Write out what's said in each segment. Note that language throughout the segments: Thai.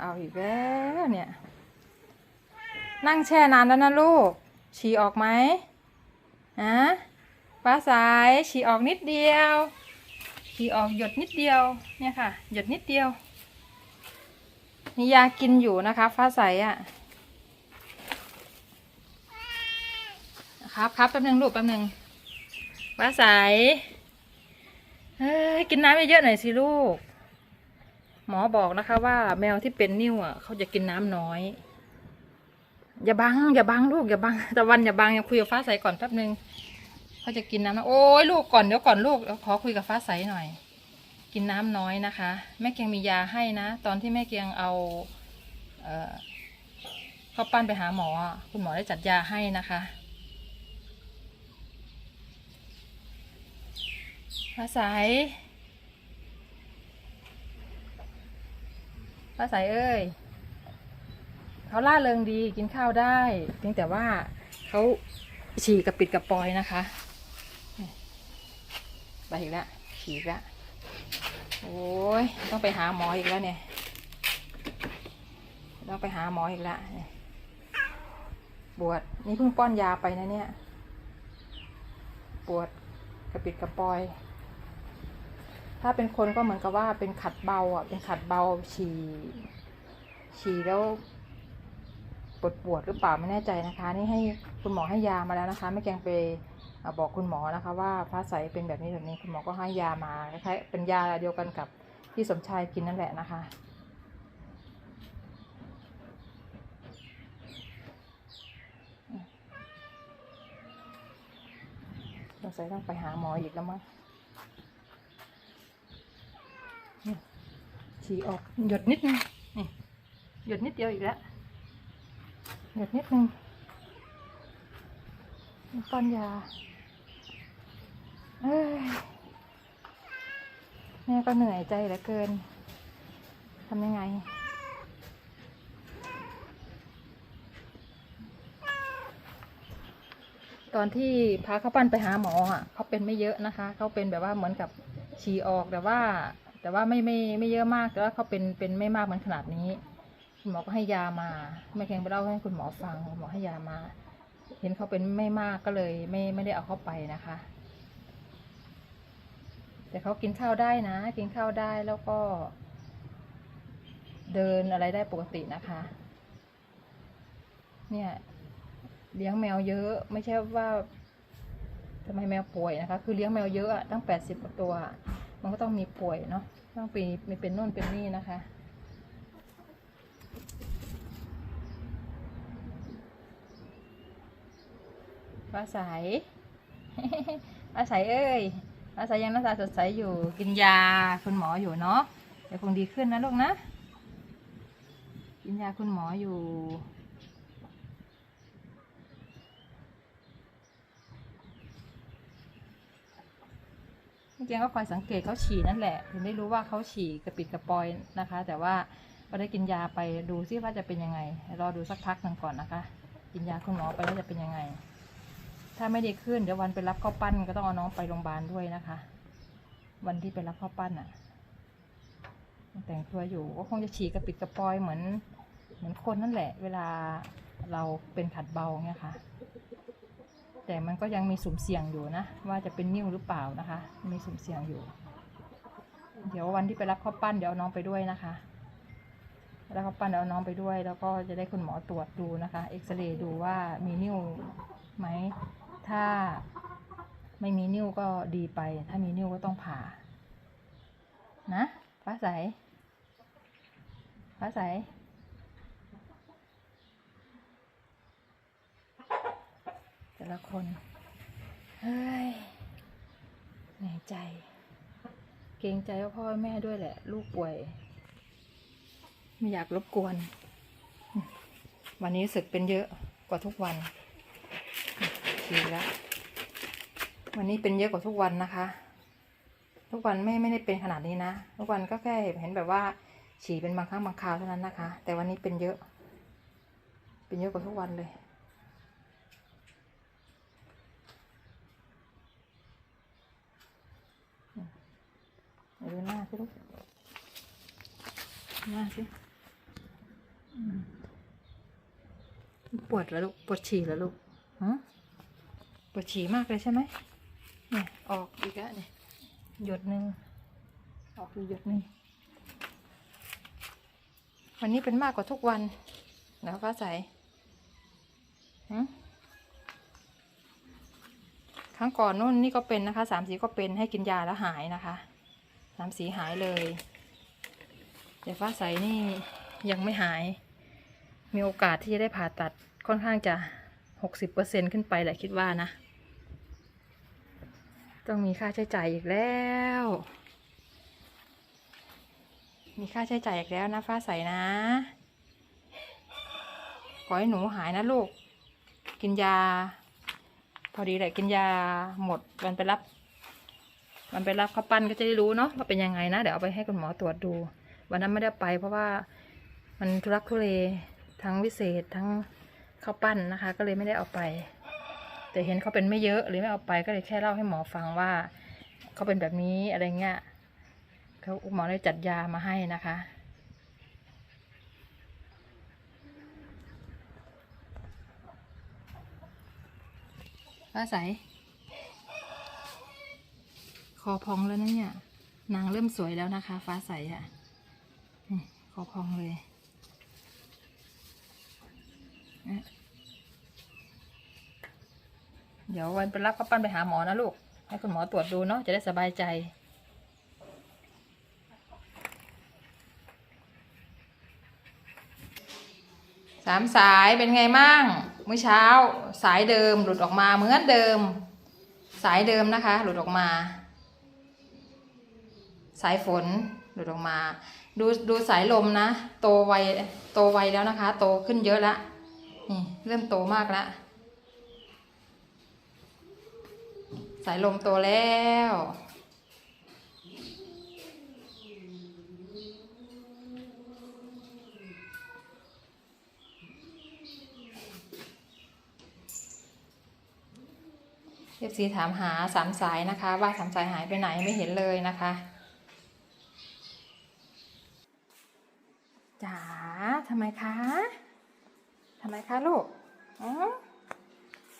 เอาอีกแล้วเนี่ย นั่งแช่นานแล้วนะลูก ฉี่ออกไหมฮะฟ้าสายฉี่ออกนิดเดียว ฉี่ออกหยดนิดเดียว เนี่ยค่ะ หยดนิดเดียว มียากินอยู่นะคะ ฟ้าใสอะ่ะครับครับแป๊บนึงลูกแป๊บนึงฟ้าใสเฮ้ยกินน้ำเยอะๆหน่อยสิลูก หมอบอกนะคะ ว่าแมวที่เป็นนิ่วอะเขาจะกินน้ำน้อย อย่าบัง อย่าบังลูกอย่าบังตะวันอย่าบังยังคุยกับฟ้าใสก่อนแป๊บนึงเขาจะกินน้ำนะโอ้ยลูกก่อนเดี๋ยวก่อนลูกขอคุยกับฟ้าใสหน่อย กินน้ำน้อยนะคะ แม่เกียงมียาให้นะ ตอนที่แม่เกียงเอาเออเข้าปั้นไปหาหมอคุณหมอได้จัดยาให้นะคะฟ้าใส ฟ้าใสเอ้ยเขาล่าเริงดีกินข้าวได้เพียงแต่ว่าเขาฉี่กระปิดกระปอยนะคะไปอีกแล้วฉี่อีกแล้วโอ้ยต้องไปหาหมออีกแล้วเนี่ยต้องไปหาหมออีกแล้วปวดนี่เพิ่งป้อนยาไปนะเนี่ย ปวดกระปิดกระปอย ถ้าเป็นคนก็เหมือนกับว่าเป็นขัดเบาอะ เป็นขัดเบาฉี่ฉี่แล้วปวดปวดหรือเปล่าไม่แน่ใจนะคะ นี่ให้คุณหมอให้ยามาแล้วนะคะไม่แกงไปอบอกคุณหมอนะคะ ว่าฟ้าใสเป็นแบบนี้แบบนี้คุณหมอก็ให้ยามาคล้ายๆเป็นยาเดียวกันกับที่สมชายกินนั่นแหละนะคะสงสัยต้องไปหาหมออีกแล้วมั้งนี่ ฉี่ออกหยดนิดนึงนี่หยดนิดเดียวอีกแล้วหยดนิดนึงป้อนยาเอ้ยแม่ก็เหนื่อยใจเหลือเกินทำยังไงตอนที่พาเขาปั้นไปหาหมออะเขาเป็นไม่เยอะนะคะ เขาเป็นแบบว่าเหมือนกับฉี่ออกแต่ว่า แต่ว่าไม่ไม่ไม่เยอะมากแต่ว่าเขาเป็นเป็นไม่มากเหมือนขนาดนี้ คุณหมอก็ให้ยามาแม่แข็งไปเล่าให้คุณหมอฟังคุณหมอให้ยามา เห็นเขาเป็นไม่มากก็เลย ไม่ไม่ได้เอาเข้าไปนะคะ แต่เขากินข้าวได้นะ กินข้าวได้แล้วก็ เดินอะไรได้ปกตินะคะ เนี่ยเลี้ยงแมวเยอะไม่ใช่ว่าทำไมแมวป่วยนะคะ คือเลี้ยงแมวเยอะอะตั้งแปดสิบกว่าตัว มันก็ต้องมีป่วยเนาะต้องปีมีเป็นโน่นเป็นนี่นะคะฟ้าใสฟ้าใสเอ้ยฟ้าใสยังน้าตาสดใสอยู่กินยาคุณหมออยู่เนาะเดี๋ยวคงดีขึ้นนะลูกนะ กินยาคุณหมออยู่ เมื่อกี้ก็คอยสังเกตเขาฉี่นั่นแหละ ถึงได้รู้ว่าเขาฉี่กระปิดกระปอยนะคะ แต่ว่าก็ได้กินยาไปดูซิว่าจะเป็นยังไง รอดูสักพักหนึ่งก่อนนะคะ กินยาคุณหมอไปแล้วจะเป็นยังไง ถ้าไม่ดีขึ้นเดี๋ยววันไปรับข้าวปั้นก็ต้องเอาน้องไปโรงพยาบาลด้วยนะคะ วันที่ไปรับข้าวปั้นอะ แต่งตัวอยู่ก็คงจะฉี่กระปิดกระปอยเหมือน เหมือนคนนั่นแหละ เวลาเราเป็นขัดเบาเนี่ยค่ะ แต่มันก็ยังมีสุ่มเสี่ยงอยู่นะ ว่าจะเป็นนิ่วหรือเปล่านะคะ มีสุ่มเสี่ยงอยู่ เดี๋ยววันที่ไปรับข้าวปั้นเดี๋ยวเอาน้องไปด้วยนะคะ แล้วข้าวปั้นเดี๋ยวเอาน้องไปด้วย แล้วก็จะได้คุณหมอตรวจดูนะคะเอ็กซเรย์ดูว่ามีนิ่วไหม ถ้าไม่มีนิ้วก็ดีไป ถ้ามีนิ้วก็ต้องผ่า นะฟ้าใสฟ้าใส แต่ ละคน เฮ้ยเหนื่อยใจ เกรงใจว่าพ่อแม่ด้วยแหละ ลูกป่วย ไม่อยากรบกวน วันนี้สึกเป็นเยอะกว่าทุกวันฉีแล้ววันนี้เป็นเยอะกว่าทุกวันนะคะ ทุกวันไม่ไม่ได้เป็นขนาดนี้นะ ทุกวันก็แค่เห็นแบบว่า ฉี่เป็นบางครั้งบางคราวเท่านั้นนะคะ แต่วันนี้เป็นเยอะ เป็นเยอะกว่าทุกวันเลย สิลูกมาสิปวดแล้วลูก ปวดฉี่แล้วลูกฮะปวดฉี่มากเลยใช่ไหมเนี่ยออกอีกแล้วเนี่ยหยดหนึ่งออกอีกหยดหนึ่งวันนี้เป็นมากกว่าทุกวันแล้วฟ้าใสฮะครั้งก่อนนู่นนี่ก็เป็นนะคะสามสีก็เป็นให้กินยาแล้วหายนะคะ สามสีหายเลย แต่ฟ้าใสนี่ยังไม่หาย มีโอกาสที่จะได้ผ่าตัดค่อนข้างจะหกสิบเปอร์เซ็นขึ้นไปแหละคิดว่านะ ต้องมีค่าใช้จ่ายอีกแล้ว มีค่าใช้จ่ายอีกแล้วนะฟ้าใสนะ ขอให้หนูหายนะลูก กินยา พอดีแหละกินยาหมดวันไปรับ มันไปรับข้าวปั้นก็จะได้รู้เนาะว่าเป็นยังไงนะ เดี๋ยวเอาไปให้คุณหมอตรวจดู วันนั้นไม่ได้ไป เพราะว่ามันทุรักทุเลทั้งวิเศษทั้งข้าวปั้นนะคะ ก็เลยไม่ได้เอาไป แต่เห็นเขาเป็นไม่เยอะเลยไม่เอาไปก็เลยแค่เล่าให้หมอฟังว่าเขาเป็นแบบนี้อะไรเงี้ยเขาหมอเลยจัดยามาให้นะคะฟ้าใส อพองแล้วนะเนี่ย นางเริ่มสวยแล้วนะคะ ฟ้าใสอะ่ะคอพองเลยเดี๋ยววันไปรับข้าปั้นไปหาหมอนะลูก ให้คุณหมอตรวจดูเนาะจะได้สบายใจ สามสายเป็นไงมั่งเมื่อเช้า สายเดิมหลุดออกมาเหมือนเดิม สายเดิมนะคะ หลุดออกมา สายฝนหลุดออกมา ดูดูสายลมนะ โตไวโตไวแล้วนะคะ โตขึ้นเยอะละนี่เริ่มโตมากล้วสายลมโตแล้วเอฟซีถามหาสามสายนะคะ ว่าสามสายหายไปไหนไม่เห็นเลยนะคะจ๋าทำไมคะทำไมคะลูกอ๋อ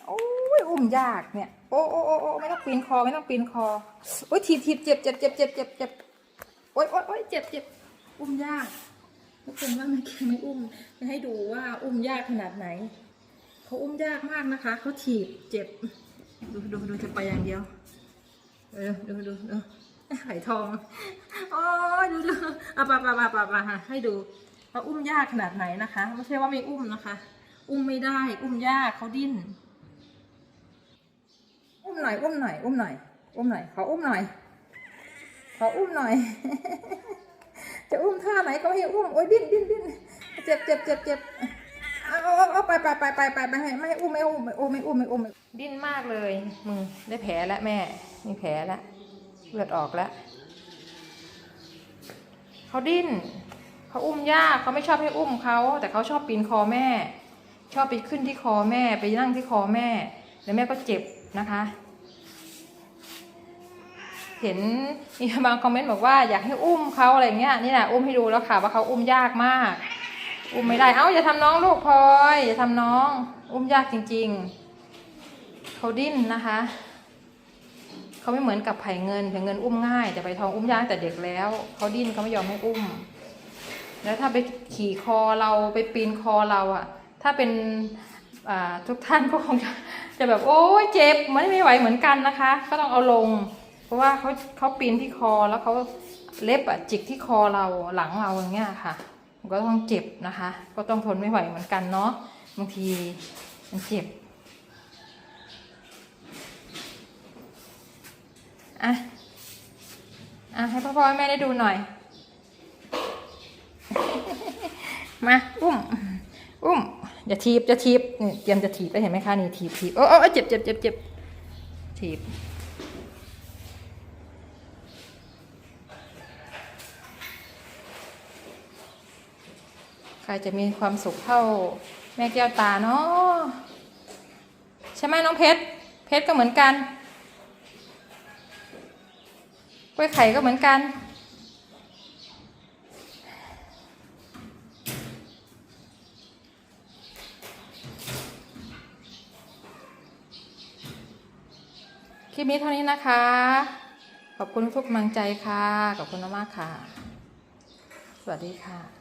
โอ้ยอุ้มยากเนี่ยโอ้โอ้โอ้โอ้ไม่ต้องปีนคอไม่ต้องปีนคอโอ้ยทีบทีบเจ็บเจ็บเจ็บเจ็บเจ็บเจ็บโอ้ยโอ้ยโอ้ยเจ็บเจ็บอุ้มยากทุกคนว่าไม่เก่งไม่อุ้มจะให้ดูว่าอุ้มยากขนาดไหนเขาอุ้มยากมากนะคะเขาถีบเจ็บ ดูดูดูจะไปอย่างเดียวเออดูดูดูไข่ทองโอ้ยดูดูเอาปะปะปะปะปะให้ดู ว่าอุ้มยากขนาดไหนนะคะ ไม่ใช่ว่าไม่อุ้มนะคะ อุ้มไม่ได้ อุ้มยากเขาดิ้น อุ้มหน่อย อุ้มหน่อย อุ้มหน่อย อุ้มหน่อย ขออุ้มหน่อย ขออุ้มหน่อย จะอุ้มท่าไหนก็ให้อุ้ม โอ้ยดิ้นดิ้นดิ้นเจ็บเจ็บเจ็บเจ็บเอาเอาไปไปไปไปไปไม่ให้ไม่ให้อุ้มไม่อุ้มไม่อุ้มไม่อุ้มไม่อุ้มดิ้นมากเลยมือได้แผลแล้วแม่ มีแผลแล้วเลือดออกแล้วเขาดิ้น เขาอุ้มยากเขาไม่ชอบให้อุ้มเขาแต่เขาชอบปีนคอแม่ ชอบไปขึ้นที่คอแม่ ไปนั่งที่คอแม่ แล้วแม่ก็เจ็บนะคะ เห็นมีบางคอมเมนต์บอกว่าอยากให้อุ้มเขาอะไรเงี้ยนี่แหละอุ้มให้ดูแล้วค่ะว่าเขาอุ้มยากมาก อุ้มไม่ได้เอ้าอย่าทำน้องลูกพลอยอย่าทำน้อง อุ้มยากจริง ๆเขาดิ้นนะคะเขาไม่เหมือนกับไผ่เงินไผ่เงินอุ้มง่ายแต่ไผ่ทองอุ้มยากแต่เด็กแล้วเขาดิ้นเขาไม่ยอมให้อุ้ม แล้วถ้าไปขี่คอเราไปปีนคอเราอะถ้าเป็นทุกท่านก็คงจะจะแบบโอ้ยเจ็บมันไม่ไหวเหมือนกันนะคะ ก็ต้องเอาลง เพราะว่าเขาเขาปีนที่คอแล้วเขาเล็บอะจิกที่คอเราหลังเราอย่างเงี้ยค่ะก็ต้องเจ็บนะคะ ก็ต้องทนไม่ไหวเหมือนกันเนาะบางทีมันเจ็บอะอะให้พ่อพ่อแม่ได้ดูหน่อย มา อุ้ม อุ้ม อย่าทีบอย่าทีบนี่เตรียมจะถีบไปเห็นไหมคะนี่ถีบถีบโอ้โอ้เจ็บเจ็บเจ็บเจ็บถีบใครจะมีความสุขเท่าแม่แก้วตาเนาะใช่ไหมน้องเพชร เพชรก็เหมือนกันกล้วยไข่ก็เหมือนกัน ลิปนี้เท่านี้นะคะ ขอบคุณทุกกำลังใจค่ะ ขอบคุณมากค่ะ สวัสดีค่ะ